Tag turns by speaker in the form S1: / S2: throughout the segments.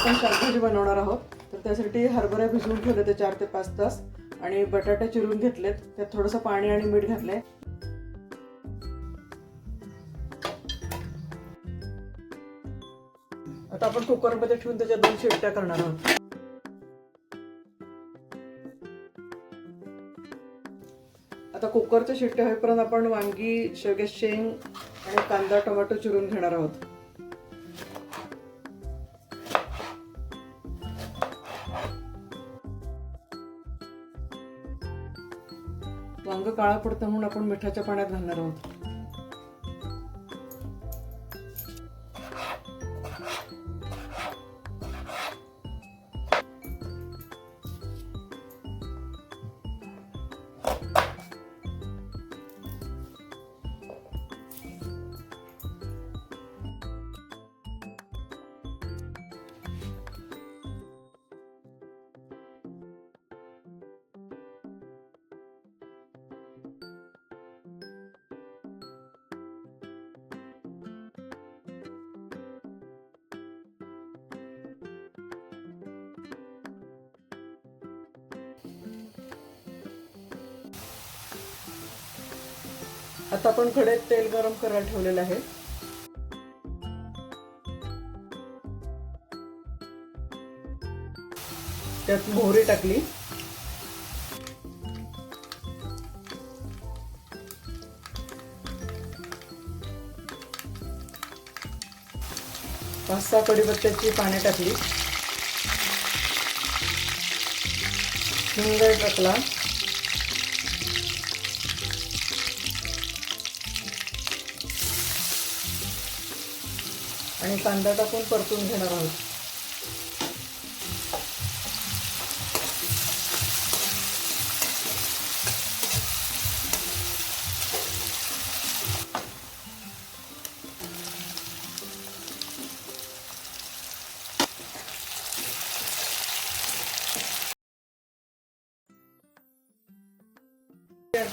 S1: आपण शाकभाजी बनवणार आहोत. तर त्यासाठी हरभरा भिजवून ठेवले ते चार ते पाच तास. आणि बटाटे चिरून घेतलेत. त्यात थोडंसं पाणी आणि मीठ घातलंय. आता आपण कुकरमध्ये ठेवून त्याच्या दोन शिट्ट्या करणार आहोत. आता कुकरच्या शिट्ट्या होईपर्यंत आपण वांगी शेवग्या शेंग आणि कांदा टोमॅटो चिरून घेणार आहोत. वांग काळा पडतं म्हणून आपण मिठाच्या पाण्यात घालणार आहोत. आता आपण कढईत तेल गरम करायला ठेवलेलं आहे. त्यात मोहरी टाकली. पाच सहा कडीपत्त्याची पाने टाकली. हिंग टाकला. आणि कांदा टाकून परतून घेणार आहोत.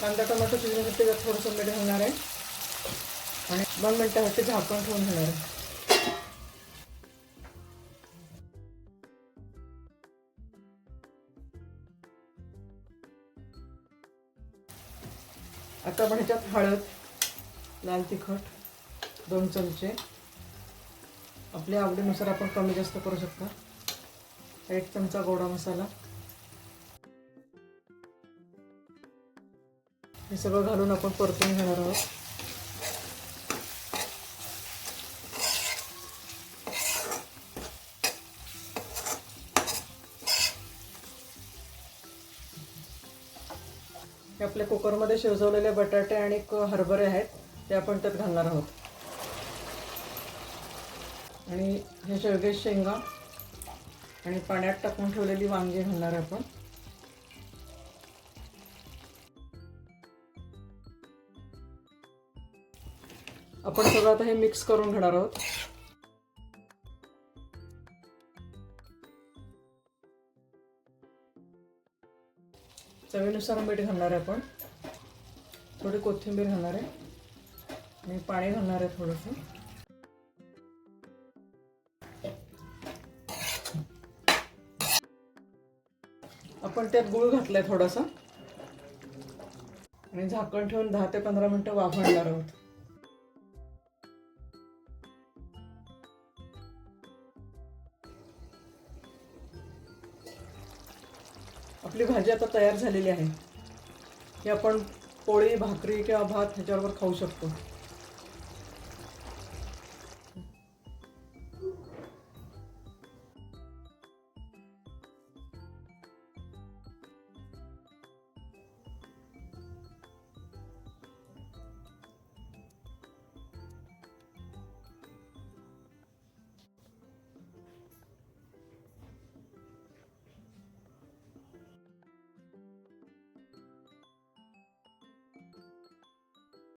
S1: कांदा टमाटो शिजण्यासाठी थोडंसं मीठ घालणार आहे. आणि दोन मिनटासाठी झाकण ठेवून घेणार आहे. आता आपण ह्याच्यात हळद लाल तिखट दोन चमचे. आपल्या आवडीनुसार आपण कमी जास्त करू शकता. एक चमचा गोडा मसाला. हे सगळं घालून आपण परतून घेणार आहोत. हे आपल्या कुकरमध्ये शिजवलेले बटाटे आणि क- हरभरे आहेत ते आपण त्यात घालणार आहोत. आणि हे शेवगे शेंगा आणि पाण्यात टाकून ठेवलेली वांगी घालणार आहे आपण. आपण सगळं आता हे मिक्स करून घेणार आहोत. चवीनुसार मीठ घालणार आहे आपण. थोडी कोथिंबीर घालणार आहे. आणि पाणी घालणार आहे थोडंसं. आपण त्यात गुळ घातलाय थोडासा. आणि झाकण ठेवून दहा ते पंधरा मिनिटं वाफणणार आहोत. आपली भाजी आता तयार झालेली आहे. हे आपण पोळी भाकरी किंवा भात ह्याच्याबरोबर खाऊ शकतो.